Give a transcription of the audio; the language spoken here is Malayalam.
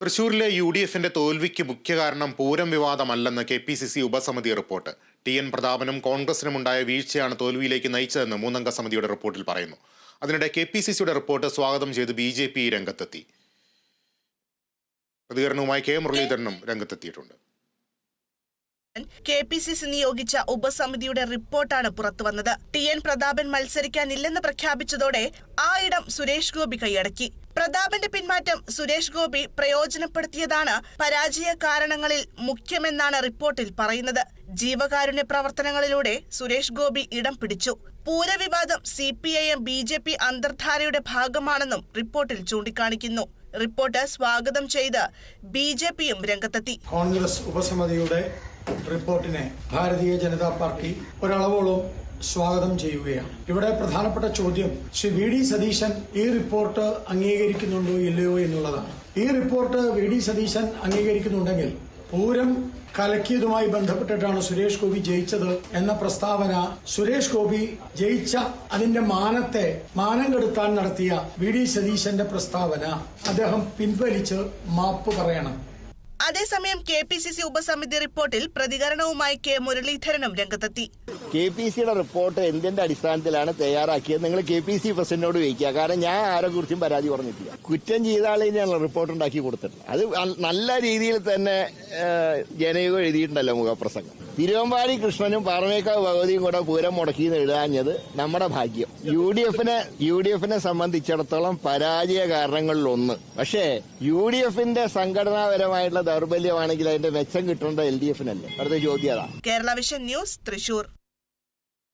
തൃശൂരിലെ യു ഡി എഫിന്റെ തോൽവിക്ക് മുഖ്യ കാരണം പൂരം വിവാദമല്ലെന്ന് കെ പി സി സി ഉപസമിതി റിപ്പോർട്ട്. ടി എൻ പ്രതാപനും കോൺഗ്രസിനുമുണ്ടായ വീഴ്ചയാണ് തോൽവിയിലേക്ക് നയിച്ചതെന്ന് മൂന്നംഗ സമിതിയുടെ റിപ്പോർട്ടിൽ പറയുന്നു. അതിനിടെ കെ പി സി സിയുടെ റിപ്പോർട്ട് സ്വാഗതം ചെയ്ത് ബി ജെ പി രംഗത്തെത്തി. പ്രതികരണവുമായി കെ. മുരളീധരനും രംഗത്തെത്തിയിട്ടുണ്ട്. കെ പി സി സി നിയോഗിച്ച ഉപസമിതിയുടെ റിപ്പോർട്ടാണ് പുറത്തുവന്നത്. ടി എൻ പ്രതാപൻ മത്സരിക്കാനില്ലെന്ന് പ്രഖ്യാപിച്ചതോടെ ആ ഇടം സുരേഷ് ഗോപി കൈയടക്കി. പ്രതാപന്റെ പിന്മാറ്റം സുരേഷ് ഗോപി പ്രയോജനപ്പെടുത്തിയതാണ് പരാജയ കാരണങ്ങളിൽ മുഖ്യമെന്നാണ് റിപ്പോർട്ടിൽ പറയുന്നത്. ജീവകാരുണ്യ പ്രവർത്തനങ്ങളിലൂടെ സുരേഷ് ഗോപി ഇടം പിടിച്ചു. പൂരവിവാദം C P I M B J P അന്തർധാരയുടെ ഭാഗമാണെന്നും റിപ്പോർട്ടിൽ ചൂണ്ടിക്കാണിക്കുന്നു. റിപ്പോർട്ട് സ്വാഗതം ചെയ്ത് ബി ജെ പിയും രംഗത്തെത്തി. കോൺഗ്രസ് ഉപസമിതിയുടെ റിപ്പോർട്ടിനെ ഭാരതീയ ജനതാ പാർട്ടി ഒരളവോളം സ്വാഗതം ചെയ്യുകയാണ്. ഇവിടെ പ്രധാനപ്പെട്ട ചോദ്യം ശ്രീ വി ഡി സതീശൻ ഈ റിപ്പോർട്ട് അംഗീകരിക്കുന്നുണ്ടോ ഇല്ലയോ എന്നുള്ളതാണ്. ഈ റിപ്പോർട്ട് വി ഡി സതീശൻ അംഗീകരിക്കുന്നുണ്ടെങ്കിൽ പൂരം കലക്കിയതുമായി ബന്ധപ്പെട്ടിട്ടാണ് സുരേഷ് ഗോപി ജയിച്ചത് എന്ന പ്രസ്താവന സുരേഷ് ഗോപി ജയിച്ച അതിന്റെ മാനത്തെ മാനം കെടുത്താൻ നടത്തിയ വി ഡി സതീശന്റെ പ്രസ്താവന അദ്ദേഹം പിൻവലിച്ച് മാപ്പ് പറയണം. അതേസമയം കെ പി സി സി ഉപസമിതി റിപ്പോർട്ടിൽ പ്രതികരണവുമായി കെ മുരളീധരനും രംഗത്തെത്തി. കെ പി സിയുടെ റിപ്പോർട്ട് എന്തിന്റെ അടിസ്ഥാനത്തിലാണ് തയ്യാറാക്കിയത്? നിങ്ങൾ കെ പി സി പ്രസിഡന്റിനോട് ചോദിക്കുക. കാരണം ഞാൻ ആരെ കുറിച്ചും പരാതി പറഞ്ഞിട്ടില്ല. കുറ്റം ചെയ്ത ആളിനെയാണ് റിപ്പോർട്ട് ഉണ്ടാക്കി കൊടുത്തിട്ടുള്ളത്. അത് നല്ല രീതിയിൽ തന്നെ ജനയുഗം എഴുതിയിട്ടുണ്ടല്ലോ മുഖപ്രസംഗം. തിരുവമ്പാടി കൃഷ്ണനും പാറമേക്കാവ് ഭഗവതിയും കൂടെ പൂരം മുടക്കി എഴുതാഞ്ഞത് നമ്മുടെ ഭാഗ്യം. യു ഡി എഫിനെ യു ഡി എഫിനെ സംബന്ധിച്ചിടത്തോളം പരാജയ കാരണങ്ങളിൽ ഒന്ന് പക്ഷേ യു ഡി എഫിന്റെ സംഘടനാപരമായിട്ടുള്ള ദൗർബല്യമാണെങ്കിൽ അതിന്റെ മെച്ചം കിട്ടേണ്ട എൽ ഡി എഫിനല്ലേ? അടുത്ത ചോദ്യം കേരള വിഷൻ ന്യൂസ് തൃശൂർ.